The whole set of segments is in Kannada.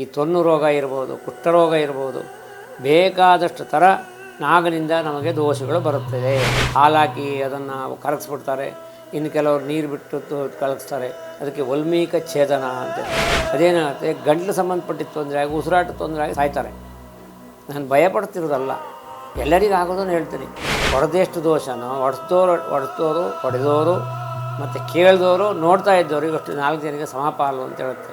ಈ ತೊನ್ನು ರೋಗ ಇರ್ಬೋದು ಕುಷ್ಠರೋಗ ಇರ್ಬೋದು, ಬೇಕಾದಷ್ಟು ಥರ ನಾಗನಿಂದ ನಮಗೆ ದೋಷಗಳು ಬರುತ್ತದೆ. ಹಾಲಾಕಿ ಅದನ್ನು ಕರಗಿಸ್ಬಿಡ್ತಾರೆ. ಇನ್ನು ಕೆಲವರು ನೀರು ಬಿಟ್ಟು ಕಲಗಿಸ್ತಾರೆ ಅದಕ್ಕೆ ವಲ್ಮೀಕ ಛೇದನ ಅಂತ. ಅದೇನಾಗುತ್ತೆ ಗಂಟ್ಲು ಸಂಬಂಧಪಟ್ಟಿದ್ದ ತೊಂದರೆ ಆಗಿ, ಉಸಿರಾಟ ತೊಂದರೆ ಆಗಿ ಸಾಯ್ತಾರೆ. ನಾನು ಭಯಪಡ್ತಿರೋದಲ್ಲ. ಎಲ್ಲರಿಗೂ ಆಗೋದನ್ನು ಹೇಳ್ತೀನಿ. ಹೊಡೆದೆಷ್ಟು ದೋಷನೋ, ಹೊಡೆದೋರು ಹೊಡೆದೋರು ಹೊಡೆದೋರು, ಮತ್ತು ಕೇಳಿದವರು ನೋಡ್ತಾ ಇದ್ದವರು ಇವಷ್ಟು ನಾಲ್ಕು ಜನಕ್ಕೆ ಸಮಪಾಲು ಅಂತ ಹೇಳುತ್ತೆ.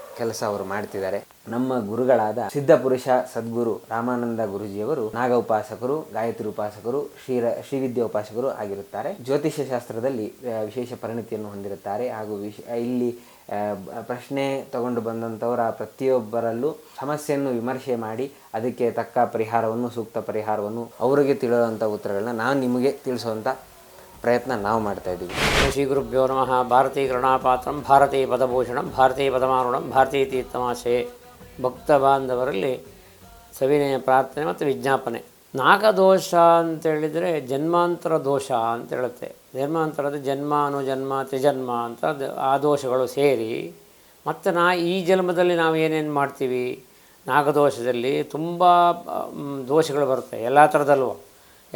ಕೆಲಸ ಅವರು ಮಾಡ್ತಿದ್ದಾರೆ. ನಮ್ಮ ಗುರುಗಳಾದ ಸಿದ್ಧಪುರುಷ ಸದ್ಗುರು ರಾಮಾನಂದ ಗುರುಜಿಯವರು, ನಾಗ ಉಪಾಸಕರು, ಗಾಯತ್ರಿ ಉಪಾಸಕರು, ಶ್ರೀರ, ಶ್ರೀವಿದ್ಯಾ ಉಪಾಸಕರು ಆಗಿರುತ್ತಾರೆ. ಜ್ಯೋತಿಷ್ಯ ಶಾಸ್ತ್ರದಲ್ಲಿ ವಿಶೇಷ ಪರಿಣತಿಯನ್ನು ಹೊಂದಿರುತ್ತಾರೆ. ಹಾಗೂ ವಿಶ ಇಲ್ಲಿ ಪ್ರಶ್ನೆ ತಗೊಂಡು ಬಂದಂಥವರ ಪ್ರತಿಯೊಬ್ಬರಲ್ಲೂ ಸಮಸ್ಯೆಯನ್ನು ವಿಮರ್ಶೆ ಮಾಡಿ, ಅದಕ್ಕೆ ತಕ್ಕ ಪರಿಹಾರವನ್ನು, ಸೂಕ್ತ ಪರಿಹಾರವನ್ನು ಅವರಿಗೆ ತಿಳಿಯುವಂಥ ಉತ್ತರಗಳನ್ನ ನಾನು ನಿಮಗೆ ತಿಳಿಸುವಂಥ ಪ್ರಯತ್ನ ನಾವು ಮಾಡ್ತಾ ಇದ್ದೀವಿ. ಶ್ರೀ ಗುರುಭ್ಯೋ ನಮಃ. ಭಾರತೀ ಕರುಣಾಪಾತ್ರಂ, ಭಾರತೀ ಪದಭೂಷಣಂ ಭಾರತೀಯ ಪದಮಾರುಣಂ, ಭಾರತೀ ತೀರ್ಥಮಾಸೆ. ಭಕ್ತ ಬಾಂಧವರಲ್ಲಿ ಸವಿನಯ ಪ್ರಾರ್ಥನೆ ಮತ್ತು ವಿಜ್ಞಾಪನೆ. ನಾಗದೋಷ ಅಂತೇಳಿದರೆ ಜನ್ಮಾಂತರ ದೋಷ ಅಂತ ಹೇಳುತ್ತೆ ಜನ್ಮಾಂತರದ ಜನ್ಮ, ಅನುಜನ್ಮ, ತ್ರಿಜನ್ಮ ಅಂತ ಆ ದೋಷಗಳು ಸೇರಿ ಮತ್ತು ನಾ ಈ ಜನ್ಮದಲ್ಲಿ ನಾವು ಏನೇನು ಮಾಡ್ತೀವಿ? ನಾಗದೋಷದಲ್ಲಿ ತುಂಬ ದೋಷಗಳು ಬರುತ್ತೆ. ಎಲ್ಲ ಥರದಲ್ಲೂ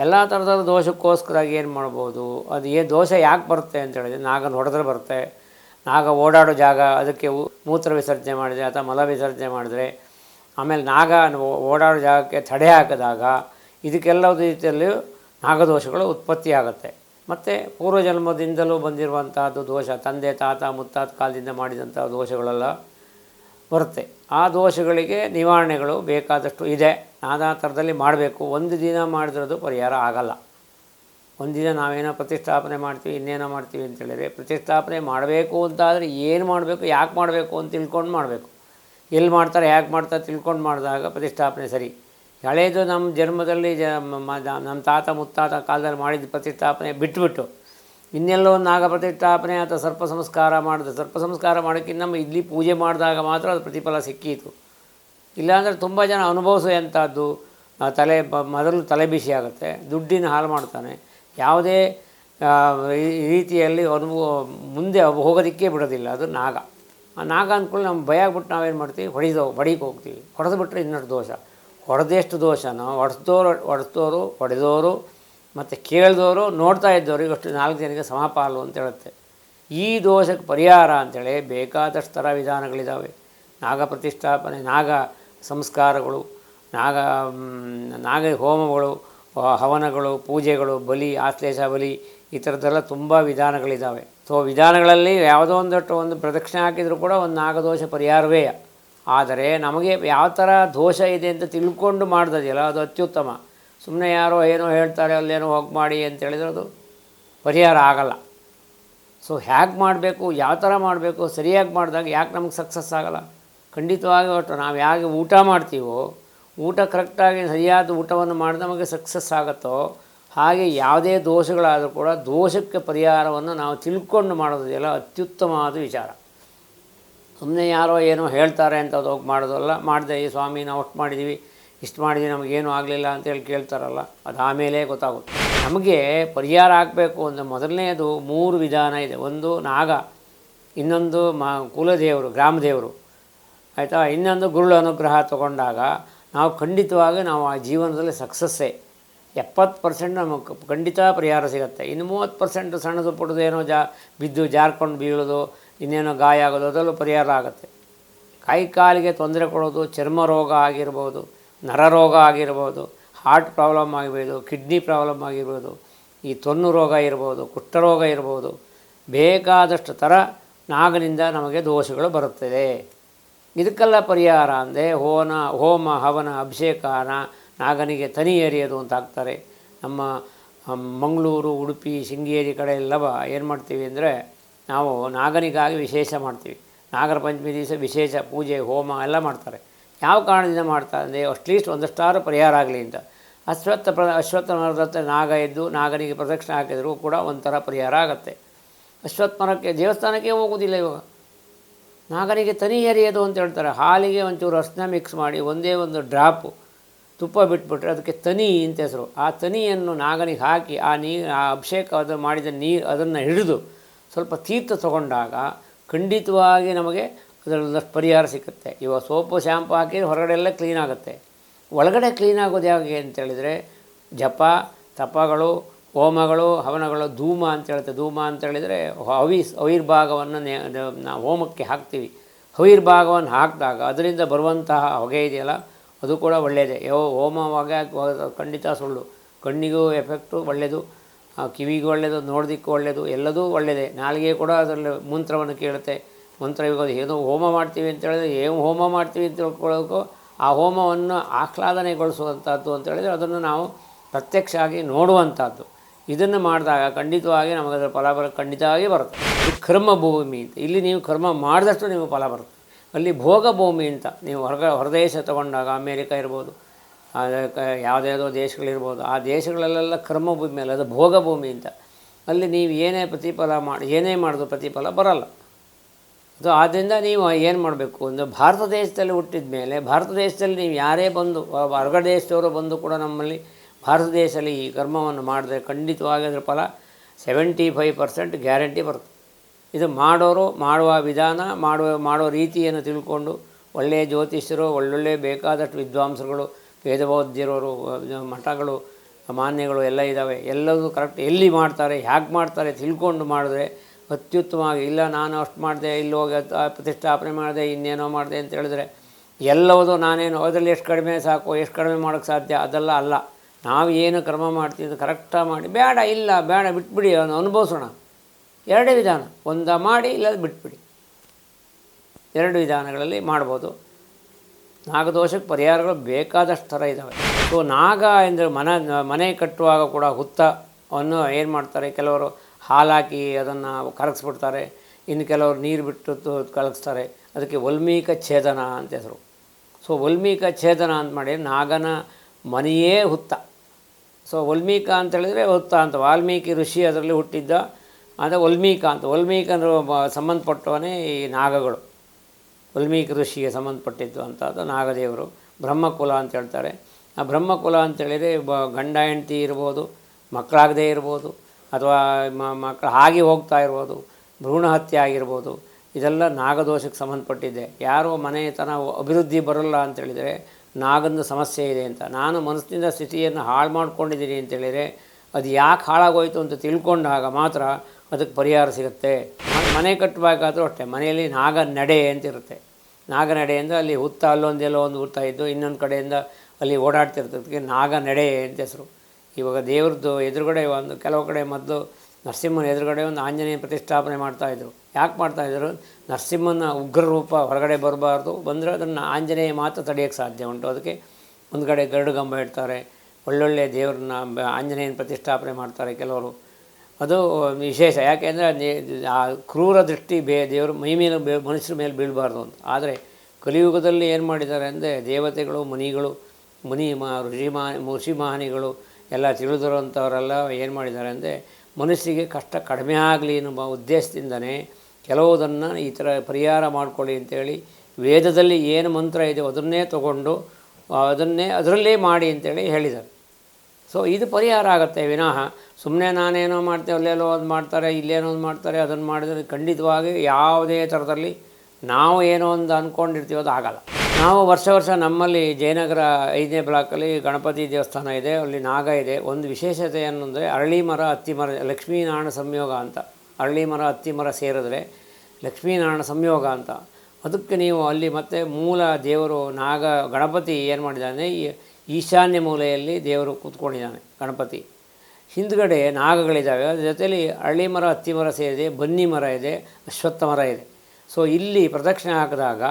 ಎಲ್ಲ ಥರದ ದೋಷಕ್ಕೋಸ್ಕರ ಏನು ಮಾಡ್ಬೋದು? ಅದು ಏನು ದೋಷ ಯಾಕೆ ಬರುತ್ತೆ ಅಂತ ಹೇಳಿದ್ರೆ ನಾಗನ ಹೊಡೆದ್ರೆ ಬರುತ್ತೆ. ನಾಗ ಓಡಾಡೋ ಜಾಗ, ಅದಕ್ಕೆ ಮೂತ್ರ ವಿಸರ್ಜನೆ ಮಾಡಿದರೆ ಅಥವಾ ಮಲ ವಿಸರ್ಜನೆ ಮಾಡಿದರೆ, ಆಮೇಲೆ ನಾಗ ಓಡಾಡೋ ಜಾಗಕ್ಕೆ ತಡೆ ಹಾಕಿದಾಗ ಇದಕ್ಕೆಲ್ಲ ರೀತಿಯಲ್ಲಿ ನಾಗದೋಷಗಳು ಉತ್ಪತ್ತಿ ಆಗುತ್ತೆ ಮತ್ತು ಪೂರ್ವಜನ್ಮದಿಂದಲೂ ಬಂದಿರುವಂತಹದ್ದು ದೋಷ, ತಂದೆ, ತಾತ, ಮುತ್ತಾತ ಕಾಲದಿಂದ ಮಾಡಿದಂಥ ದೋಷಗಳೆಲ್ಲ ಬರುತ್ತೆ. ಆ ದೋಷಗಳಿಗೆ ನಿವಾರಣೆಗಳು ಬೇಕಾದಷ್ಟು ಇದೆ. ನಾನಾ ಥರದಲ್ಲಿ ಮಾಡಬೇಕು. ಒಂದು ದಿನ ಮಾಡಿದ್ರದು ಪರಿಹಾರ ಆಗಲ್ಲ. ದಿನ ನಾವೇನೋ ಪ್ರತಿಷ್ಠಾಪನೆ ಮಾಡ್ತೀವಿ, ಇನ್ನೇನೋ ಮಾಡ್ತೀವಿ ಅಂತೇಳಿದರೆ ಪ್ರತಿಷ್ಠಾಪನೆ ಮಾಡಬೇಕು ಅಂತಾದರೆ ಏನು ಮಾಡಬೇಕು, ಯಾಕೆ ಮಾಡಬೇಕು ಅಂತ ತಿಳ್ಕೊಂಡು ಮಾಡಬೇಕು. ಎಲ್ಲಿ ಮಾಡ್ತಾರೆ, ಯಾಕೆ ಮಾಡ್ತಾರೆ ತಿಳ್ಕೊಂಡು ಮಾಡಿದಾಗ ಪ್ರತಿಷ್ಠಾಪನೆ ಸರಿ. ಹಳೇದು ನಮ್ಮ ಜನ್ಮದಲ್ಲಿ ಜ ನಮ್ಮ ತಾತ ಮುತ್ತಾತ ಕಾಲದಲ್ಲಿ ಮಾಡಿದ ಪ್ರತಿಷ್ಠಾಪನೆ ಬಿಟ್ಬಿಟ್ಟು ಇನ್ನೆಲ್ಲೋ ಒಂದು ನಾಗ ಪ್ರತಿಷ್ಠಾಪನೆ ಅಥವಾ ಸರ್ಪ ಸಂಸ್ಕಾರ ಮಾಡಿದ, ಸರ್ಪ ಸಂಸ್ಕಾರ ಮಾಡೋಕ್ಕಿಂತ ನಮ್ಮ ಇಲ್ಲಿ ಪೂಜೆ ಮಾಡಿದಾಗ ಮಾತ್ರ ಅದು ಪ್ರತಿಫಲ ಸಿಕ್ಕೀತು ಇಲ್ಲಾಂದರೆ ತುಂಬ ಜನ ಅನುಭವಿಸುವಂಥದ್ದು ತಲೆ ಮೊದಲು ತಲೆ ಬಿಸಿ ಆಗುತ್ತೆ, ದುಡ್ಡಿನ ಹಾಳು ಮಾಡ್ತಾನೆ. ಯಾವುದೇ ರೀತಿಯಲ್ಲಿ ಅನುಭವ, ಮುಂದೆ ಹೋಗೋದಕ್ಕೆ ಬಿಡೋದಿಲ್ಲ, ಅದು ನಾಗ. ಆ ನಾಗ ಅಂದ್ಕೊಳ್ಳಿ ನಮ್ಮ ಭಯ ಆಗ್ಬಿಟ್ಟು ನಾವೇನು ಮಾಡ್ತೀವಿ, ಹೊಡೆದು ಹೊಡಿಗೆ ಹೋಗ್ತೀವಿ. ಹೊಡೆದು ಬಿಟ್ಟರೆ ಇನ್ನೊಂದು ದೋಷ. ಹೊಡೆದೆಷ್ಟು ದೋಷನೋ ಹೊಡೆದೋರು ಹೊಡೆದೋರು ಹೊಡೆದೋರು, ಮತ್ತು ಕೇಳಿದವರು ನೋಡ್ತಾ ಇದ್ದವರು ಇವಷ್ಟು ನಾಲ್ಕು ಜನಕ್ಕೆ ಸಮಪಾಲು ಅಂತ ಹೇಳುತ್ತೆ. ಈ ದೋಷಕ್ಕೆ ಪರಿಹಾರ ಅಂಥೇಳಿ ಬೇಕಾದಷ್ಟು ಥರ ವಿಧಾನಗಳಿದ್ದಾವೆ ನಾಗ ಪ್ರತಿಷ್ಠಾಪನೆ, ನಾಗ ಸಂಸ್ಕಾರಗಳು, ನಾಗ ನಾಗ ಹೋಮಗಳು ಹವನಗಳು, ಪೂಜೆಗಳು, ಬಲಿ, ಆಶ್ಲೇಷ ಬಲಿ, ಈ ಥರದ್ದೆಲ್ಲ ತುಂಬ ವಿಧಾನಗಳಿದ್ದಾವೆ ಸೊ ವಿಧಾನಗಳಲ್ಲಿ ಯಾವುದೋ ಒಂದಷ್ಟು ಒಂದು ಪ್ರದಕ್ಷಿಣೆ ಹಾಕಿದರೂ ಕೂಡ ಒಂದು ನಾಗದೋಷ ಪರಿಹಾರವೇ. ಆದರೆ ನಮಗೆ ಯಾವ ಥರ ದೋಷ ಇದೆ ಅಂತ ತಿಳ್ಕೊಂಡು ಮಾಡ್ದದೆಯಲ್ಲ ಅದು ಅತ್ಯುತ್ತಮ. ಸುಮ್ಮನೆ ಯಾರೋ ಏನೋ ಹೇಳ್ತಾರೆ, ಅಲ್ಲೇನೋ ಹೋಗಿ ಮಾಡಿ ಅಂತ ಹೇಳಿದ್ರೆ ಅದು ಪರಿಹಾರ ಆಗಲ್ಲ. ಸೊ ಹೇಗೆ ಮಾಡಬೇಕು, ಯಾವ ಥರ ಮಾಡಬೇಕು, ಸರಿಯಾಗಿ ಮಾಡಿದಾಗ ಯಾಕೆ ನಮಗೆ ಸಕ್ಸಸ್ ಆಗಲ್ಲ? ಖಂಡಿತವಾಗಿ ಒಟ್ಟು ನಾವು ಹೇಗೆ ಊಟ ಮಾಡ್ತೀವೋ, ಊಟ ಕರೆಕ್ಟಾಗಿ ಸರಿಯಾದ ಊಟವನ್ನು ಮಾಡಿ ನಮಗೆ ಸಕ್ಸಸ್ ಆಗುತ್ತೋ, ಹಾಗೆ ಯಾವುದೇ ದೋಷಗಳಾದರೂ ಕೂಡ ದೋಷಕ್ಕೆ ಪರಿಹಾರವನ್ನು ನಾವು ತಿಳ್ಕೊಂಡು ಮಾಡೋದಿದೆಯಲ್ಲ ಅತ್ಯುತ್ತಮವಾದ ವಿಚಾರ. ಸುಮ್ಮನೆ ಯಾರೋ ಏನೋ ಹೇಳ್ತಾರೆ ಅಂತ ಅದು ಹೋಗಿ ಮಾಡೋದಲ್ಲ ಮಾಡಿದೆ ಈ ಸ್ವಾಮಿ, ನಾವು ಒಟ್ಟು ಮಾಡಿದ್ದೀವಿ ಇಷ್ಟು ಮಾಡಿದ್ವಿ, ನಮಗೇನು ಆಗಲಿಲ್ಲ ಅಂತೇಳಿ ಕೇಳ್ತಾರಲ್ಲ. ಅದು ಆಮೇಲೆ ಗೊತ್ತಾಗುತ್ತೆ. ನಮಗೆ ಪರಿಹಾರ ಆಗಬೇಕು ಅಂದರೆ ಮೊದಲನೇದು ಮೂರು ವಿಧಾನ ಇದೆ. ಒಂದು ನಾಗ, ಇನ್ನೊಂದು ಮಾ, ಕುಲದೇವರು, ಗ್ರಾಮದೇವರು. ಆಯಿತಾ? ಇನ್ನೊಂದು ಗುರುಳ ಅನುಗ್ರಹ ತಗೊಂಡಾಗ ನಾವು ಖಂಡಿತವಾಗಿ ನಾವು ಆ ಜೀವನದಲ್ಲಿ ಸಕ್ಸಸ್ಸೇ ಎಪ್ಪತ್ತು ಪರ್ಸೆಂಟ್ ನಮಗೆ ಖಂಡಿತ ಪರಿಹಾರ ಸಿಗುತ್ತೆ. ಇನ್ನು ಮೂವತ್ತು ಪರ್ಸೆಂಟ್ ಸಣ್ಣದು ಪುಟ್ಟದು ಏನೋ ಜಾ, ಬಿದ್ದು ಜಾರ್ಕೊಂಡು ಬೀಳೋದು, ಇನ್ನೇನೋ ಗಾಯ ಆಗೋದು, ಅದರಲ್ಲೂ ಪರಿಹಾರ ಆಗುತ್ತೆ. ಕೈ ಕಾಲಿಗೆ ತೊಂದರೆ ಕೊಡೋದು, ಚರ್ಮ ರೋಗ ಆಗಿರ್ಬೋದು ನರರೋಗ ಆಗಿರ್ಬೋದು ಹಾರ್ಟ್ ಪ್ರಾಬ್ಲಮ್ ಆಗಿರ್ಬೋದು ಕಿಡ್ನಿ ಪ್ರಾಬ್ಲಮ್ ಆಗಿರ್ಬೋದು, ಈ ತೊನ್ನು ರೋಗ ಇರ್ಬೋದು ಕುಷ್ಠರೋಗ ಇರ್ಬೋದು, ಬೇಕಾದಷ್ಟು ಥರ ನಾಗನಿಂದ ನಮಗೆ ದೋಷಗಳು ಬರುತ್ತದೆ. ಇದಕ್ಕೆಲ್ಲ ಪರಿಹಾರ ಅಂದರೆ ಹೋನ, ಹೋಮ, ಹವನ, ಅಭಿಷೇಕನ, ನಾಗನಿಗೆ ತನಿ ಎರಿಯೋದು ಅಂತ ಹಾಕ್ತಾರೆ ನಮ್ಮ ಮಂಗಳೂರು, ಉಡುಪಿ, ಶೃಂಗೇರಿ ಕಡೆ ಎಲ್ಲವ ಏನು ಮಾಡ್ತೀವಿ ಅಂದರೆ ನಾವು ನಾಗನಿಗಾಗಿ ವಿಶೇಷ ಮಾಡ್ತೀವಿ. ನಾಗರ ಪಂಚಮಿ ದಿವಸ ವಿಶೇಷ ಪೂಜೆ, ಹೋಮ ಎಲ್ಲ ಮಾಡ್ತಾರೆ. ಯಾವ ಕಾರಣದಿಂದ ಮಾಡ್ತಾರೆ ಅಂದರೆ ಅಟ್ಲೀಸ್ಟ್ ಒಂದಷ್ಟಾರು ಪರಿಹಾರ ಆಗಲಿ ಅಂತ. ಅಶ್ವತ್ಥ ಪ್ರ, ಅಶ್ವತ್ಥ ಮರದ ಹತ್ರ ನಾಗ ಎದ್ದು ನಾಗನಿಗೆ ಪ್ರದಕ್ಷಿಣೆ ಹಾಕಿದರೂ ಕೂಡ ಒಂಥರ ಪರಿಹಾರ ಆಗುತ್ತೆ. ಅಶ್ವತ್ಥ ಮರಕ್ಕೆ ದೇವಸ್ಥಾನಕ್ಕೆ ಹೋಗೋದಿಲ್ಲ ಇವಾಗ. ನಾಗನಿಗೆ ತನಿ ಎರೆಯೋದು ಅಂತ ಹೇಳ್ತಾರೆ. ಹಾಲಿಗೆ ಒಂಚೂರು ಅರ್ಶನ ಮಿಕ್ಸ್ ಮಾಡಿ ಒಂದೇ ಒಂದು ಡ್ರಾಪು ತುಪ್ಪ ಬಿಟ್ಬಿಟ್ರೆ ಅದಕ್ಕೆ ತನಿ ಅಂತ ಹೆಸರು. ಆ ತನಿಯನ್ನು ನಾಗನಿಗೆ ಹಾಕಿ ಆ ನೀರು ಆ ಅಭಿಷೇಕ ಅದು ಮಾಡಿದ ನೀರು ಅದನ್ನು ಹಿಡಿದು ಸ್ವಲ್ಪ ತೀರ್ಥ ತಗೊಂಡಾಗ ಖಂಡಿತವಾಗಿ ನಮಗೆ ಅದರಲ್ಲಷ್ಟು ಪರಿಹಾರ ಸಿಗುತ್ತೆ. ಇವಾಗ ಸೋಪು ಶ್ಯಾಂಪು ಹಾಕಿ ಹೊರಗಡೆ ಎಲ್ಲ ಕ್ಲೀನ್ ಆಗುತ್ತೆ. ಒಳಗಡೆ ಕ್ಲೀನ್ ಆಗೋದು ಯಾಕೆ ಅಂತೇಳಿದರೆ ಜಪ, ತಪಗಳು ಹೋಮಗಳು, ಹವನಗಳು, ಧೂಮ ಅಂತ ಹೇಳುತ್ತೆ. ಧೂಮ ಅಂತ ಹೇಳಿದರೆ ಹವಿ, ಹವಿರ್ಭಾಗವನ್ನು ನಾವು ಹೋಮಕ್ಕೆ ಹಾಕ್ತೀವಿ. ಹವಿರ್ಭಾಗವನ್ನು ಹಾಕಿದಾಗ ಅದರಿಂದ ಬರುವಂತಹ ಹೊಗೆ ಇದೆಯಲ್ಲ, ಅದು ಕೂಡ ಒಳ್ಳೆಯದೇ. ಯೋ ಹೋಮವಾಗ ಖಂಡಿತ ಸುಳ್ಳು. ಕಣ್ಣಿಗೂ ಎಫೆಕ್ಟು ಒಳ್ಳೆಯದು ಕಿವಿಗೂ ಒಳ್ಳೆಯದು, ನೋಡೋದಿಕ್ಕೂ ಒಳ್ಳೆಯದು, ಎಲ್ಲದೂ ಒಳ್ಳೆಯದೇ. ನಾಲಿಗೆ ಕೂಡ ಅದರಲ್ಲಿ ಮಂತ್ರವನ್ನು ಕೇಳುತ್ತೆ. ಮಂತ್ರ ಇವಾಗ ಏನೋ ಹೋಮ ಮಾಡ್ತೀವಿ ಅಂತ ಹೇಳಿದ್ರೆ ಏನು ಹೋಮ ಮಾಡ್ತೀವಿ ಅಂತ ತಿಳ್ಕೊಳ್ಳೋಕ್ಕೂ ಆ ಹೋಮವನ್ನು ಆಹ್ಲಾದನೆಗೊಳಿಸುವಂಥದ್ದು ಅಂತ ಹೇಳಿದರೆ ಅದನ್ನು ನಾವು ಪ್ರತ್ಯಕ್ಷ ಆಗಿ ನೋಡುವಂಥದ್ದು. ಇದನ್ನು ಮಾಡಿದಾಗ ಖಂಡಿತವಾಗಿ ನಮಗೆ ಅದರ ಫಲ ಬರ, ಖಂಡಿತವಾಗಿ ಬರುತ್ತೆ. ಕರ್ಮ ಭೂಮಿ ಅಂತ. ಇಲ್ಲಿ ನೀವು ಕರ್ಮ ಮಾಡಿದಷ್ಟು ನೀವು ಫಲ ಬರುತ್ತೆ. ಅಲ್ಲಿ ಭೋಗ ಭೂಮಿ ಅಂತ. ನೀವು ಹೊರಗ, ಹೊರದೇಶ ತಗೊಂಡಾಗ ಅಮೇರಿಕ ಇರ್ಬೋದು ಯಾವುದ್ಯಾವುದೋ ದೇಶಗಳಿರ್ಬೋದು, ಆ ದೇಶಗಳಲ್ಲೆಲ್ಲ ಕರ್ಮ ಭೂಮಿ ಅಲ್ಲ, ಅದು ಭೋಗ ಭೂಮಿ ಅಂತ. ಅಲ್ಲಿ ನೀವು ಏನೇ ಪ್ರತಿಫಲ ಮಾಡಿ, ಏನೇ ಮಾಡಿದ್ರು ಪ್ರತಿಫಲ ಬರಲ್ಲ. ಅದು ಆದ್ದರಿಂದ ನೀವು ಏನು ಮಾಡಬೇಕು? ಒಂದು ಭಾರತ ದೇಶದಲ್ಲಿ ಹುಟ್ಟಿದ ಮೇಲೆ ಭಾರತ ದೇಶದಲ್ಲಿ ನೀವು ಯಾರೇ ಬಂದು, ಹೊರಗಡೆ ದೇಶದವರು ಬಂದು ಕೂಡ ನಮ್ಮಲ್ಲಿ ಭಾರತ ದೇಶದಲ್ಲಿ ಈ ಕರ್ಮವನ್ನು ಮಾಡಿದ್ರೆ ಖಂಡಿತವಾಗಿ ಅದರ ಫಲ ಸೆವೆಂಟಿ ಫೈವ್ ಪರ್ಸೆಂಟ್ ಗ್ಯಾರಂಟಿ ಬರುತ್ತೆ. ಇದು ಮಾಡೋರು ಮಾಡುವ ವಿಧಾನ, ಮಾಡುವ ಮಾಡೋ ರೀತಿಯನ್ನು ತಿಳ್ಕೊಂಡು ಒಳ್ಳೆಯ ಜ್ಯೋತಿಷ್ಯರು, ಒಳ್ಳೊಳ್ಳೆ ಬೇಕಾದಷ್ಟು ವಿದ್ವಾಂಸರುಗಳು ವೇದಬೋಧ್ಯರೋರು ಮಠಗಳು, ಮಾನ್ಯಗಳು ಎಲ್ಲ ಇದ್ದಾವೆ. ಎಲ್ಲವೂ ಕರೆಕ್ಟ್ ಎಲ್ಲಿ ಮಾಡ್ತಾರೆ ಹ್ಯಾಕ್ ಮಾಡ್ತಾರೆ ತಿಳ್ಕೊಂಡು ಮಾಡಿದ್ರೆ ಅತ್ಯುತ್ತಮವಾಗಿ, ಇಲ್ಲ ನಾನು ಅಷ್ಟು ಮಾಡಿದೆ, ಇಲ್ಲಿ ಹೋಗಿ ಪ್ರತಿಷ್ಠಾಪನೆ ಮಾಡಿದೆ, ಇನ್ನೇನೋ ಮಾಡಿದೆ ಅಂತ ಹೇಳಿದ್ರೆ ಎಲ್ಲವುದು ನಾನೇನು, ಅದರಲ್ಲಿ ಎಷ್ಟು ಕಡಿಮೆ ಸಾಕು, ಎಷ್ಟು ಕಡಿಮೆ ಮಾಡೋಕ್ಕೆ ಸಾಧ್ಯ, ಅದೆಲ್ಲ ಅಲ್ಲ. ನಾವು ಏನು ಕ್ರಮ ಮಾಡ್ತೀವಿ ಅದು ಕರೆಕ್ಟಾಗಿ ಮಾಡಿ, ಬೇಡ, ಇಲ್ಲ, ಬೇಡ, ಬಿಟ್ಬಿಡಿ ಅವನು, ಅನುಭವಿಸೋಣ. ಎರಡೇ ವಿಧಾನ, ಒಂದ ಮಾಡಿ ಇಲ್ಲ ಬಿಟ್ಬಿಡಿ. ಎರಡು ವಿಧಾನಗಳಲ್ಲಿ ಮಾಡ್ಬೋದು. ನಾಗದೋಷಕ್ಕೆ ಪರಿಹಾರಗಳು ಬೇಕಾದಷ್ಟು ಥರ ಇದ್ದಾವೆ ಸೊ, ನಾಗ ಎಂದರೆ ಮನ, ಮನೆ ಕಟ್ಟುವಾಗ ಕೂಡ ಹುತ್ತವನ್ನು ಏನು ಮಾಡ್ತಾರೆ, ಕೆಲವರು ಹಾಲಾಕಿ ಅದನ್ನು ಕರಗಿಸ್ಬಿಡ್ತಾರೆ, ಇನ್ನು ಕೆಲವರು ನೀರು ಬಿಟ್ಟು ಕಲಗಿಸ್ತಾರೆ ಅದಕ್ಕೆ ವಲ್ಮೀಕ ಛೇದನ ಅಂತ ಹೆಸರು. ಸೊ, ವಲ್ಮೀಕ ಛೇದನ ಅಂತ ಮಾಡಿ ನಾಗನ ಮನೆಯೇ ಹುತ್ತ. ಸೊ ವಲ್ಮೀಕ ಅಂತ ಹೇಳಿದರೆ ಹೊತ್ತ ಅಂತ. ವಾಲ್ಮೀಕಿ ಋಷಿ ಅದರಲ್ಲಿ ಹುಟ್ಟಿದ್ದ. ಅಂದರೆ ವಲ್ಮೀಕ ಅಂತ. ವಲ್ಮೀಕನ ಸಂಬಂಧಪಟ್ಟವನೇ ಈ ನಾಗಗಳು. ವಲ್ಮೀಕಿ ಋಷಿಗೆ ಸಂಬಂಧಪಟ್ಟಿದ್ದು ಅಂಥದ್ದು ನಾಗದೇವರು. ಬ್ರಹ್ಮಕುಲ ಅಂತ ಹೇಳ್ತಾರೆ. ಆ ಬ್ರಹ್ಮಕುಲ ಅಂತೇಳಿದರೆ ಬ ಗಂಡ ಹೆಂಡತಿ ಇರ್ಬೋದು, ಮಕ್ಕಳಾಗದೇ ಇರ್ಬೋದು, ಅಥವಾ ಮಕ್ಕಳು ಆಗಿ ಹೋಗ್ತಾ ಇರ್ಬೋದು, ಭ್ರೂಣ ಹತ್ಯೆ ಆಗಿರ್ಬೋದು. ಇದೆಲ್ಲ ನಾಗದೋಷಕ್ಕೆ ಸಂಬಂಧಪಟ್ಟಿದ್ದೆ. ಯಾರೋ ಮನೆತನ ಅಭಿವೃದ್ಧಿ ಬರೋಲ್ಲ ಅಂತೇಳಿದರೆ ನಾಗಂದು ಸಮಸ್ಯೆ ಇದೆ ಅಂತ. ನಾನು ಮನಸ್ಸಿನಿಂದ ಸ್ಥಿತಿಯನ್ನು ಹಾಳು ಮಾಡ್ಕೊಂಡಿದ್ದೀನಿ ಅಂತೇಳಿದರೆ ಅದು ಯಾಕೆ ಹಾಳಾಗೋಯ್ತು ಅಂತ ತಿಳ್ಕೊಂಡಾಗ ಮಾತ್ರ ಅದಕ್ಕೆ ಪರಿಹಾರ ಸಿಗುತ್ತೆ. ಮನೆ ಕಟ್ಟಬೇಕಾದ್ರೂ ಅಷ್ಟೇ, ಮನೆಯಲ್ಲಿ ನಾಗ ನಡೆ ಅಂತಿರುತ್ತೆ. ನಾಗ ನಡೆ ಅಂದರೆ ಅಲ್ಲಿ ಹುತ್ತ ಅಲ್ಲೊಂದೆಲ್ಲೋ ಒಂದು ಹುತ್ತ ಇದ್ದು ಇನ್ನೊಂದು ಕಡೆಯಿಂದ ಅಲ್ಲಿ ಓಡಾಡ್ತಿರ್ತದಕ್ಕೆ ನಾಗ ನಡೆ ಅಂತ ಹೆಸರು. ಇವಾಗ ದೇವ್ರದ್ದು ಎದುರುಗಡೆ ಒಂದು ಕೆಲವು ಕಡೆ ಮೊದಲು ನರಸಿಂಹನ ಎದುರುಗಡೆ ಒಂದು ಆಂಜನೇಯ ಪ್ರತಿಷ್ಠಾಪನೆ ಮಾಡ್ತಾಯಿದ್ರು ಯಾಕೆ ಮಾಡ್ತಾಯಿದ್ರು ನರಸಿಂಹನ ಉಗ್ರ ರೂಪ ಹೊರಗಡೆ ಬರಬಾರ್ದು. ಬಂದರೆ ಅದನ್ನು ಆಂಜನೇಯ ಮಾತ್ರ ತಡೆಯೋಕ್ಕೆ ಸಾಧ್ಯ ಉಂಟು. ಅದಕ್ಕೆ ಒಂದು ಕಡೆ ಗರುಡಗಂಬ ಇಡ್ತಾರೆ. ಒಳ್ಳೊಳ್ಳೆ ದೇವ್ರನ್ನ ಆಂಜನೇಯನ ಪ್ರತಿಷ್ಠಾಪನೆ ಮಾಡ್ತಾರೆ ಕೆಲವರು. ಅದು ವಿಶೇಷ. ಯಾಕೆಂದರೆ ಆ ಕ್ರೂರ ದೃಷ್ಟಿ ಬೇ ದೇವರು ಮೈ ಮೇಲೆ ಬೇ ಮನುಷ್ಯರ ಮೇಲೆ ಬೀಳಬಾರ್ದು ಅಂತ. ಆದರೆ ಕಲಿಯುಗದಲ್ಲಿ ಏನು ಮಾಡಿದ್ದಾರೆ ಅಂದರೆ ದೇವತೆಗಳು, ಮುನಿಗಳು ಮುನಿ ಮಾ ಋಷಿ ಮಾ ಋಷಿ ಮಹನಿಗಳು ಎಲ್ಲ ತಿಳಿದಿರುವಂಥವರೆಲ್ಲ ಏನು ಮಾಡಿದ್ದಾರೆ ಅಂದರೆ ಮನುಷ್ಯರಿಗೆ ಕಷ್ಟ ಕಡಿಮೆ ಆಗಲಿ ಎನ್ನುವ ಉದ್ದೇಶದಿಂದನೇ ಕೆಲವುದನ್ನು ಈ ಥರ ಪರಿಹಾರ ಮಾಡಿಕೊಳ್ಳಿ ಅಂತೇಳಿ ವೇದದಲ್ಲಿ ಏನು ಮಂತ್ರ ಇದೆ ಅದನ್ನೇ ತಗೊಂಡು, ಅದನ್ನೇ ಅದರಲ್ಲೇ ಮಾಡಿ ಅಂತೇಳಿ ಹೇಳಿದರು. ಸೊ ಇದು ಪರಿಹಾರ ಆಗುತ್ತೆ ವಿನಃ. ಸುಮ್ಮನೆ ನಾನೇನೋ ಮಾಡ್ತೇವೆ ಅಲ್ಲೆಲ್ಲೋ ಅದು ಮಾಡ್ತಾರೆ, ಇಲ್ಲೇನೋ ಒಂದು ಮಾಡ್ತಾರೆ, ಅದನ್ನು ಮಾಡಿದರೆ ಖಂಡಿತವಾಗಿ ಯಾವುದೇ ಥರದಲ್ಲಿ ನಾವು ಏನೋ ಒಂದು ಅಂದ್ಕೊಂಡಿರ್ತೀವಿ ಅದು ಆಗಲ್ಲ. ನಾವು ವರ್ಷ ವರ್ಷ ನಮ್ಮಲ್ಲಿ ಜಯನಗರ ಐದನೇ ಬ್ಲಾಕಲ್ಲಿ ಗಣಪತಿ ದೇವಸ್ಥಾನ ಇದೆ, ಅಲ್ಲಿ ನಾಗ ಇದೆ. ಒಂದು ವಿಶೇಷತೆ ಏನಂದರೆ ಅರಳಿ ಮರ ಹತ್ತಿ ಮರ, ಲಕ್ಷ್ಮೀನಾರಾಯಣ ಸಂಯೋಗ ಅಂತ. ಅರಳಿ ಮರ ಹತ್ತಿ ಮರ ಸೇರಿದ್ರೆ ಲಕ್ಷ್ಮೀನಾರಾಯಣ ಸಂಯೋಗ ಅಂತ. ಅದಕ್ಕೆ ನೀವು ಅಲ್ಲಿ ಮತ್ತೆ ಮೂಲ ದೇವರು ನಾಗ ಗಣಪತಿ ಏನು ಮಾಡಿದ್ದಾನೆ? ಈಶಾನ್ಯ ಮೂಲೆಯಲ್ಲಿ ದೇವರು ಕೂತ್ಕೊಂಡಿದ್ದಾನೆ, ಗಣಪತಿ. ಹಿಂದ್ಗಡೆ ನಾಗಗಳಿದ್ದಾವೆ. ಅದ್ರ ಜೊತೆಯಲ್ಲಿ ಅರಳಿ ಮರ ಹತ್ತಿ ಮರ ಸೇರಿದೆ, ಬನ್ನಿ ಮರ ಇದೆ, ಅಶ್ವತ್ಥ ಮರ ಇದೆ. ಸೊ ಇಲ್ಲಿ ಪ್ರದಕ್ಷಿಣೆ ಹಾಕಿದಾಗ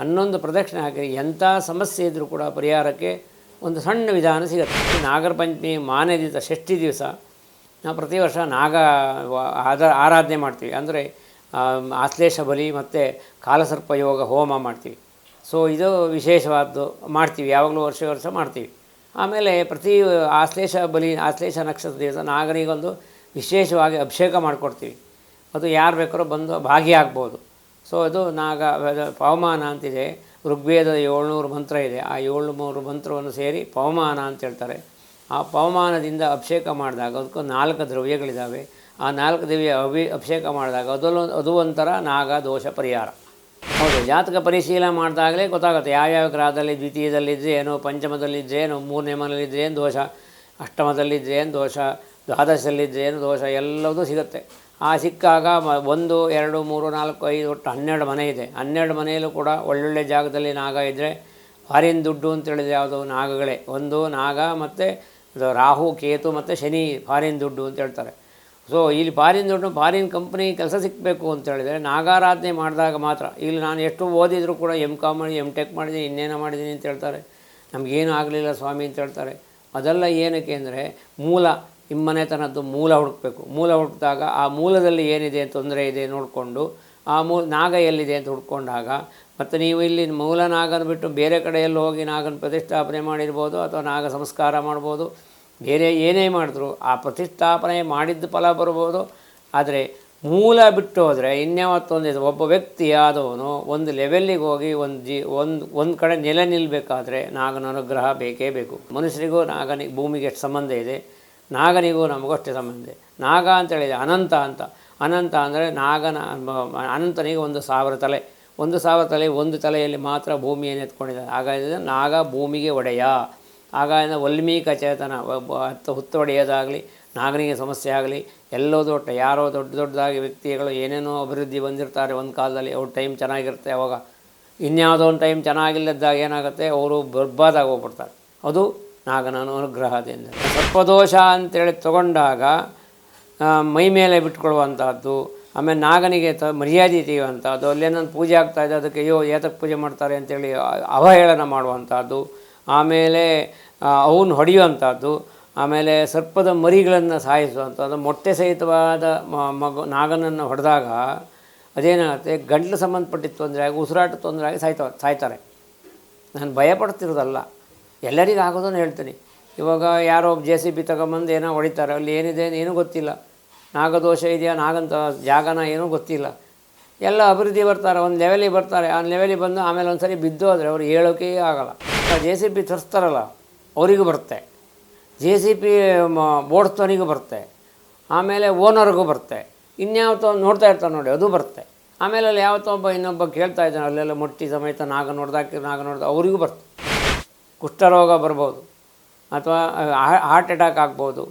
ಹನ್ನೊಂದು ಪ್ರದಕ್ಷಿಣೆ ಹಾಕಿ ಎಂಥ ಸಮಸ್ಯೆ ಇದ್ದರೂ ಕೂಡ ಪರಿಹಾರಕ್ಕೆ ಒಂದು ಸಣ್ಣ ವಿಧಾನ ಸಿಗುತ್ತೆ. ನಾಗರ ಪಂಚಮಿ ಮಾನೆ ದಿವಸ, ಷಷ್ಠಿ ದಿವಸ, ನಾವು ಪ್ರತಿ ವರ್ಷ ನಾಗ ಆದ ಆರಾಧನೆ ಮಾಡ್ತೀವಿ. ಅಂದರೆ ಆಶ್ಲೇಷ ಬಲಿ ಮತ್ತು ಕಾಲಸರ್ಪ ಯೋಗ, ಹೋಮ ಮಾಡ್ತೀವಿ. ಸೊ ಇದು ವಿಶೇಷವಾದ್ದು ಮಾಡ್ತೀವಿ. ಯಾವಾಗಲೂ ವರ್ಷ ವರ್ಷ ಮಾಡ್ತೀವಿ. ಆಮೇಲೆ ಪ್ರತಿ ಆಶ್ಲೇಷ ಬಲಿ, ಆಶ್ಲೇಷ ನಕ್ಷತ್ರ ದಿವಸ ನಾಗರಿಗೊಂದು ವಿಶೇಷವಾಗಿ ಅಭಿಷೇಕ ಮಾಡಿಕೊಡ್ತೀವಿ. ಅದು ಯಾರು ಬೇಕಾದ್ರೂ ಬಂದು ಭಾಗಿಯಾಗ್ಬೋದು. ಸೊ ಅದು ನಾಗ ಪವಮಾನ ಅಂತಿದೆ. ಋಗ್ವೇದದ ಏಳ್ನೂರು ಮಂತ್ರ ಇದೆ. ಆ ಏಳ್ನೂರು ಮಂತ್ರವನ್ನು ಸೇರಿ ಪವಮಾನ ಅಂತ ಹೇಳ್ತಾರೆ. ಆ ಪವಮಾನದಿಂದ ಅಭಿಷೇಕ ಮಾಡಿದಾಗ ಅದಕ್ಕೂ ನಾಲ್ಕು ದ್ರವ್ಯಗಳಿದ್ದಾವೆ ಆ ನಾಲ್ಕು ದ್ರವ್ಯ ಅಭಿ, ಅಭಿಷೇಕ ಮಾಡಿದಾಗ ಅದಲ್ಲೂ, ಅದು ಒಂಥರ ನಾಗ ದೋಷ ಪರಿಹಾರ. ಹೌದು, ಜಾತಕ ಪರಿಶೀಲನೆ ಮಾಡಿದಾಗಲೇ ಗೊತ್ತಾಗುತ್ತೆ. ಯಾವ್ಯಾವ ಗ್ರಹದಲ್ಲಿ ದ್ವಿತೀಯದಲ್ಲಿದ್ದರೆ ಏನು ಪಂಚಮದಲ್ಲಿದ್ದರೆ ಏನು, ಮೂರನೇ ಮನೆಯಲ್ಲಿದ್ದರೆ ಏನು ದೋಷ ಅಷ್ಟಮದಲ್ಲಿದ್ದರೆ ಏನು ದೋಷ ದ್ವಾದಶದಲ್ಲಿದ್ದರೆ ಏನು ದೋಷ, ಎಲ್ಲದೂ ಸಿಗುತ್ತೆ. ಆ ಸಿಕ್ಕಾಗ ಮ- ಒಂದು, ಎರಡು, ಮೂರು, ನಾಲ್ಕು, ಐದು, ಒಟ್ಟು ಹನ್ನೆರಡು ಮನೆ ಇದೆ. ಹನ್ನೆರಡು ಮನೆಯಲ್ಲೂ ಕೂಡ ಒಳ್ಳೊಳ್ಳೆ ಜಾಗದಲ್ಲಿ ನಾಗ ಇದ್ದರೆ ಫಾರಿನ್ ದುಡ್ಡು ಅಂತ ಹೇಳಿದರೆ ಯಾವುದು ನಾಗಗಳೇ. ಒಂದು, ನಾಗ ಮತ್ತು ಇದು ರಾಹು, ಕೇತು ಮತ್ತು ಶನಿ ಫಾರಿನ್ ದುಡ್ಡು ಅಂತ ಹೇಳ್ತಾರೆ. ಸೊ ಇಲ್ಲಿ ಫಾರಿನ್ ದುಡ್ಡು ಫಾರಿನ್ ಕಂಪ್ನಿ ಕೆಲಸ ಸಿಕ್ಕಬೇಕು ಅಂತ ಹೇಳಿದರೆ ನಾಗಾರಾಧನೆ ಮಾಡಿದಾಗ ಮಾತ್ರ. ಇಲ್ಲಿ ನಾನು ಎಷ್ಟು ಓದಿದರೂ ಕೂಡ ಎಂ ಕಾಮ್ ಮಾಡಿ ಎಂ ಟೆಕ್ ಮಾಡಿದ್ದೀನಿ, ಇನ್ನೇನೋ ಮಾಡಿದ್ದೀನಿ ಅಂತ ಹೇಳ್ತಾರೆ. ನಮಗೇನು ಆಗಲಿಲ್ಲ ಸ್ವಾಮಿ ಅಂತ ಹೇಳ್ತಾರೆ. ಅದೆಲ್ಲ ಏನಕ್ಕೆ ಅಂದರೆ ಮೂಲ ನಿಮ್ಮನೆತನದ್ದು ಮೂಲ ಹುಡುಕಬೇಕು. ಮೂಲ ಹುಡುಕಿದಾಗ ಆ ಮೂಲದಲ್ಲಿ ಏನಿದೆ ತೊಂದರೆ ಇದೆ ನೋಡಿಕೊಂಡು, ಆ ಮೂ, ನಾಗ ಎಲ್ಲಿದೆ ಅಂತ ಹುಡ್ಕೊಂಡಾಗ, ಮತ್ತು ನೀವು ಇಲ್ಲಿ ಮೂಲ ನಾಗನ ಬಿಟ್ಟು ಬೇರೆ ಕಡೆಯಲ್ಲಿ ಹೋಗಿ ನಾಗನ ಪ್ರತಿಷ್ಠಾಪನೆ ಮಾಡಿರ್ಬೋದು ಅಥವಾ ನಾಗ ಸಂಸ್ಕಾರ ಮಾಡ್ಬೋದು, ಬೇರೆ ಏನೇ ಮಾಡಿದ್ರು ಆ ಪ್ರತಿಷ್ಠಾಪನೆ ಮಾಡಿದ್ದು ಫಲ ಬರ್ಬೋದು. ಆದರೆ ಮೂಲ ಬಿಟ್ಟು ಹೋದರೆ ಇನ್ಯಾವತ್ತೊಂದಿದೆ, ಒಬ್ಬ ವ್ಯಕ್ತಿ ಆದವನು ಒಂದು ಲೆವೆಲ್ಲಿಗೆ ಹೋಗಿ ಒಂದು ಜಿ, ಒಂದು ಒಂದು ಕಡೆ ನೆಲೆ ನಿಲ್ಲಬೇಕಾದ್ರೆ ನಾಗನ ಅನುಗ್ರಹ ಬೇಕೇ ಬೇಕು. ಮನುಷ್ಯರಿಗೂ ನಾಗನಿಗೆ ಭೂಮಿಗೆ ಎಷ್ಟು ಸಂಬಂಧ ಇದೆ ನಾಗನಿಗೂ ನಮಗಷ್ಟೇ ಸಂಬಂಧ. ನಾಗ ಅಂತ ಹೇಳಿದೆ ಅನಂತ ಅಂತ. ಅನಂತ ಅಂದರೆ ನಾಗನ ಅನಂತನಿಗೆ ಒಂದು ಸಾವಿರ ತಲೆ. ಒಂದು ಸಾವಿರ ತಲೆ ಒಂದು ತಲೆಯಲ್ಲಿ ಮಾತ್ರ ಭೂಮಿಯನ್ನು ಎತ್ಕೊಂಡಿದ್ದಾರೆ ಹಾಗಾಗಿ ನಾಗ ಭೂಮಿಗೆ ಒಡೆಯ. ಆಗ ವಲ್ಮೀಕ ಚೇತನ ಹತ್ತು ಹುತ್ತು ಹೊಡೆಯೋದಾಗಲಿ ನಾಗನಿಗೆ ಸಮಸ್ಯೆ ಆಗಲಿ, ಎಲ್ಲೋ ದೊಡ್ಡ, ಯಾರೋ ದೊಡ್ಡ ದೊಡ್ಡದಾಗಿ ವ್ಯಕ್ತಿಗಳು ಏನೇನೋ ಅಭಿವೃದ್ಧಿ ಬಂದಿರ್ತಾರೆ ಒಂದು ಕಾಲದಲ್ಲಿ, ಅವ್ರ ಟೈಮ್ ಚೆನ್ನಾಗಿರುತ್ತೆ ಅವಾಗ. ಇನ್ಯಾವುದೋ ಒಂದು ಟೈಮ್ ಚೆನ್ನಾಗಿಲ್ಲದಾಗ ಏನಾಗುತ್ತೆ, ಅವರು ಬರ್ಬಾದಾಗಿ ಹೋಗ್ಬಿಡ್ತಾರೆ. ಅದು ನಾಗನ ಅನುಗ್ರಹದಿಂದ ಸರ್ಪದೋಷ ಅಂತೇಳಿ ತಗೊಂಡಾಗ ಮೈ ಮೇಲೆ ಬಿಟ್ಕೊಳ್ಳುವಂಥದ್ದು ಆಮೇಲೆ ನಾಗನಿಗೆ ತ, ಮರ್ಯಾದೆ ತೆಗೆಯುವಂಥದ್ದು ಅಲ್ಲೇನೊಂದು ಪೂಜೆ ಆಗ್ತಾಯಿದೆ ಅದಕ್ಕೆ ಅಯ್ಯೋ, ಏತಕ್ಕೆ ಪೂಜೆ ಮಾಡ್ತಾರೆ ಅಂತೇಳಿ ಅವಹೇಳನ ಮಾಡುವಂಥದ್ದು ಆಮೇಲೆ ಅವನು ಹೊಡೆಯುವಂಥದ್ದು ಆಮೇಲೆ ಸರ್ಪದ ಮರಿಗಳನ್ನು ಸಾಯಿಸುವಂಥದ್ದು ಮೊಟ್ಟೆ ಸಹಿತವಾದ ಮಗು, ನಾಗನನ್ನು ಹೊಡೆದಾಗ ಅದೇನಾಗುತ್ತೆ, ಗಂಟ್ಲು ಸಂಬಂಧಪಟ್ಟಿದ್ದ ತೊಂದರೆ ಆಗಿ, ಉಸಿರಾಟ ತೊಂದರೆ ಆಗಿ ಸಾಯ್ತಾ ಸಾಯ್ತಾರೆ. ನಾನು ಭಯಪಡ್ತಿರೋದಲ್ಲ ಎಲ್ಲರಿಗೂ ಆಗೋದನ್ನು ಹೇಳ್ತೀನಿ. ಇವಾಗ ಯಾರೋ ಜೆ ಸಿ ಬಿ ತಗೊಂಬಂದು ಏನೋ ಹೊಡಿತಾರೆ, ಅಲ್ಲಿ ಏನಿದೆ ಏನೂ ಗೊತ್ತಿಲ್ಲ. ನಾಗದೋಷ ಇದೆಯಾ, ನಾಗಂತ ಜಾಗನ ಏನೂ ಗೊತ್ತಿಲ್ಲ. ಎಲ್ಲ ಅಭಿವೃದ್ಧಿ ಬರ್ತಾರೆ, ಒಂದು ಲೆವೆಲಿಗೆ ಬರ್ತಾರೆ. ಆ ಲೆವೆಲಿಗೆ ಬಂದು ಆಮೇಲೆ ಒಂದು ಸರಿ ಬಿದ್ದು ಆದರೆ ಅವ್ರು ಹೇಳೋಕೆ ಆಗಲ್ಲ. ಜೆ ಸಿ ಪಿ ತರಿಸ್ತಾರಲ್ಲ, ಅವರಿಗೂ ಬರುತ್ತೆ. ಜೆ ಸಿ ಪಿ ಬೋಡ್ಸ್ತವನಿಗೂ ಬರುತ್ತೆ. ಆಮೇಲೆ ಓನರ್ಗೂ ಬರುತ್ತೆ. ಇನ್ಯಾವತ್ತೋ ನೋಡ್ತಾ ಇರ್ತಾರೆ ನೋಡಿ, ಅದು ಬರುತ್ತೆ. ಆಮೇಲೆ ಅಲ್ಲಿ ಯಾವತ್ತೋ ಒಬ್ಬ ಇನ್ನೊಬ್ಬ ಕೇಳ್ತಾ ಇದ್ದಾನೆ, ಅಲ್ಲೆಲ್ಲ ಮೊಟ್ಟಿ ಸಮೇತ ನಾಗ ನೋಡ್ದಾಕಿ, ನಾಗ ನೋಡ್ದ, ಅವರಿಗೂ ಬರುತ್ತೆ. ಕುಷ್ಠರೋಗ ಬರ್ಬೋದು ಅಥವಾ ಹಾರ್ಟ್ ಅಟ್ಯಾಕ್ ಆಗ್ಬೋದು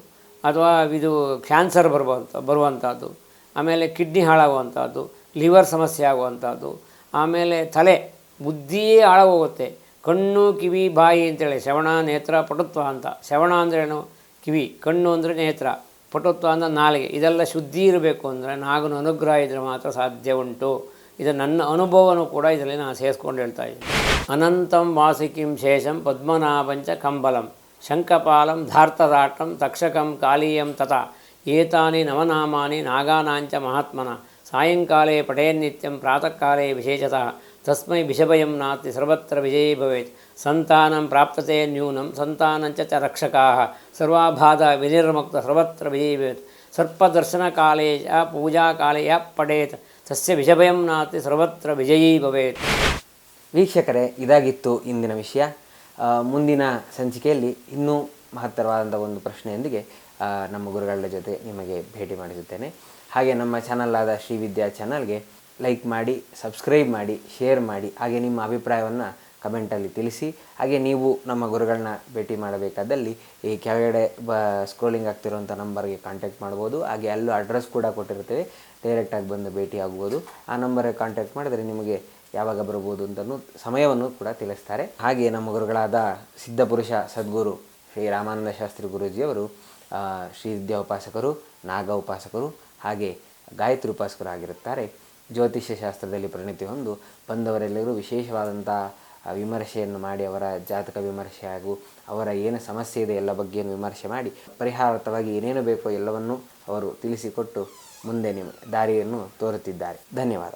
ಅಥವಾ ಇದು ಕ್ಯಾನ್ಸರ್ ಬರ್ಬೋದು ಬರುವಂಥದ್ದು. ಆಮೇಲೆ ಕಿಡ್ನಿ ಹಾಳಾಗುವಂಥದ್ದು ಲಿವರ್ ಸಮಸ್ಯೆ ಆಗುವಂಥದ್ದು. ಆಮೇಲೆ ತಲೆ, ಬುದ್ಧಿಯೇ ಹಾಳಾಗೋಗುತ್ತೆ. ಕಣ್ಣು, ಕಿವಿ, ಬಾಯಿ ಅಂತೇಳಿ, ಶ್ರವಣ, ನೇತ್ರ, ಪಟುತ್ವ ಅಂತ. ಶ್ರವಣ ಅಂದ್ರೇನು ಕಿವಿ. ಕಣ್ಣು ಅಂದರೆ ನೇತ್ರ, ಪಟುತ್ವ ಅಂದರೆ ನಾಲಿಗೆ. ಇದೆಲ್ಲ ಶುದ್ಧಿ ಇರಬೇಕು ಅಂದರೆ ನಾಗನ ಅನುಗ್ರಹ ಇದ್ದರೆ ಮಾತ್ರ ಸಾಧ್ಯ ಉಂಟು. ಇದು ನನ್ನ ಅನುಭವನೂ ಕೂಡ ಇದರಲ್ಲಿ ನಾನು ಸೇರಿಸ್ಕೊಂಡು ಹೇಳ್ತಾ ಇದ್ದೀನಿ. అనంతం వాసికిం శేషం పద్మనాభంచ కంబలం శంఖపాలం ధార్తదాటం తక్షకం కాళీయం తత ఏతాని నవనామాని నాగానాంచ మహాత్మన సాయంకాలే పఠేన్నిత్యం ప్రాతకాలే విశేషత తస్మై విషభయం నాతి సర్వత్ర విజయీ భవేత్ సంతానం ప్రాప్తతే న్యూనం సంతానంచ చ రక్షకా సర్వాబాధ వినిర్ముక్త సర్వత్ర విజయీ భవేత్ సర్పదర్శనకాలే పూజాకాలే పడేత్ తస్య విషభయం నాతి సర్వత్ర విజయీ భవేత్. ವೀಕ್ಷಕರೇ, ಇದಾಗಿತ್ತು ಇಂದಿನ ವಿಷಯ. ಮುಂದಿನ ಸಂಚಿಕೆಯಲ್ಲಿ ಇನ್ನೂ ಮಹತ್ತರವಾದಂಥ ಒಂದು ಪ್ರಶ್ನೆಯೊಂದಿಗೆ ನಮ್ಮ ಗುರುಗಳ ಜೊತೆ ನಿಮಗೆ ಭೇಟಿ ಮಾಡಿಸುತ್ತೇನೆ. ಹಾಗೆ ನಮ್ಮ ಚಾನಲ್ ಆದ ಶ್ರೀ ವಿದ್ಯಾ ಚಾನಲ್ಗೆ ಲೈಕ್ ಮಾಡಿ ಸಬ್ಸ್ಕ್ರೈಬ್ ಮಾಡಿ ಶೇರ್ ಮಾಡಿ, ಹಾಗೆ ನಿಮ್ಮ ಅಭಿಪ್ರಾಯವನ್ನು ಕಮೆಂಟಲ್ಲಿ ತಿಳಿಸಿ, ಹಾಗೆ ನೀವು ನಮ್ಮ ಗುರುಗಳನ್ನ ಭೇಟಿ ಮಾಡಬೇಕಾದಲ್ಲಿ ಈ ಕೆಳಗಡೆ ಬ ಸ್ಕ್ರೋಲಿಂಗ್ ಆಗ್ತಿರುವಂಥ ನಂಬರ್ಗೆ ಕಾಂಟ್ಯಾಕ್ಟ್ ಮಾಡ್ಬೋದು. ಹಾಗೆ ಅಲ್ಲೂ ಅಡ್ರೆಸ್ ಕೂಡ ಕೊಟ್ಟಿರ್ತೇವೆ ಡೈರೆಕ್ಟಾಗಿ ಬಂದು ಭೇಟಿ ಆಗ್ಬೋದು ಆ ನಂಬರ್ಗೆ ಕಾಂಟ್ಯಾಕ್ಟ್ ಮಾಡಿದರೆ ನಿಮಗೆ ಯಾವಾಗ ಬರ್ಬೋದು ಅಂತಲೂ ಸಮಯವನ್ನು ಕೂಡ ತಿಳಿಸ್ತಾರೆ. ಹಾಗೆ ನಮ್ಮ ಗುರುಗಳಾದ ಸಿದ್ಧಪುರುಷ ಸದ್ಗುರು ಶ್ರೀ ರಾಮಾನಂದ ಶಾಸ್ತ್ರಿ ಗುರೂಜಿಯವರು ಶ್ರೀ ವಿದ್ಯಾ ಉಪಾಸಕರು, ನಾಗ ಉಪಾಸಕರು, ಹಾಗೆ ಗಾಯತ್ರಿ ಉಪಾಸಕರು ಆಗಿರುತ್ತಾರೆ. ಜ್ಯೋತಿಷ್ಯ ಶಾಸ್ತ್ರದಲ್ಲಿ ಪರಿಣಿತಿ ಹೊಂದು ಬಂದವರೆಲ್ಲರೂ ವಿಶೇಷವಾದಂಥ ವಿಮರ್ಶೆಯನ್ನು ಮಾಡಿ ಅವರ ಜಾತಕ ವಿಮರ್ಶೆ ಹಾಗೂ ಅವರ ಏನು ಸಮಸ್ಯೆ ಇದೆ ಎಲ್ಲ ಬಗ್ಗೆಯನ್ನು ವಿಮರ್ಶೆ ಮಾಡಿ ಪರಿಹಾರಾರ್ಥವಾಗಿ ಏನೇನು ಬೇಕೋ ಎಲ್ಲವನ್ನೂ ಅವರು ತಿಳಿಸಿಕೊಟ್ಟು ಮುಂದೆ ನಿಮ್ಮ ದಾರಿಯನ್ನು ತೋರುತ್ತಿದ್ದಾರೆ. ಧನ್ಯವಾದ.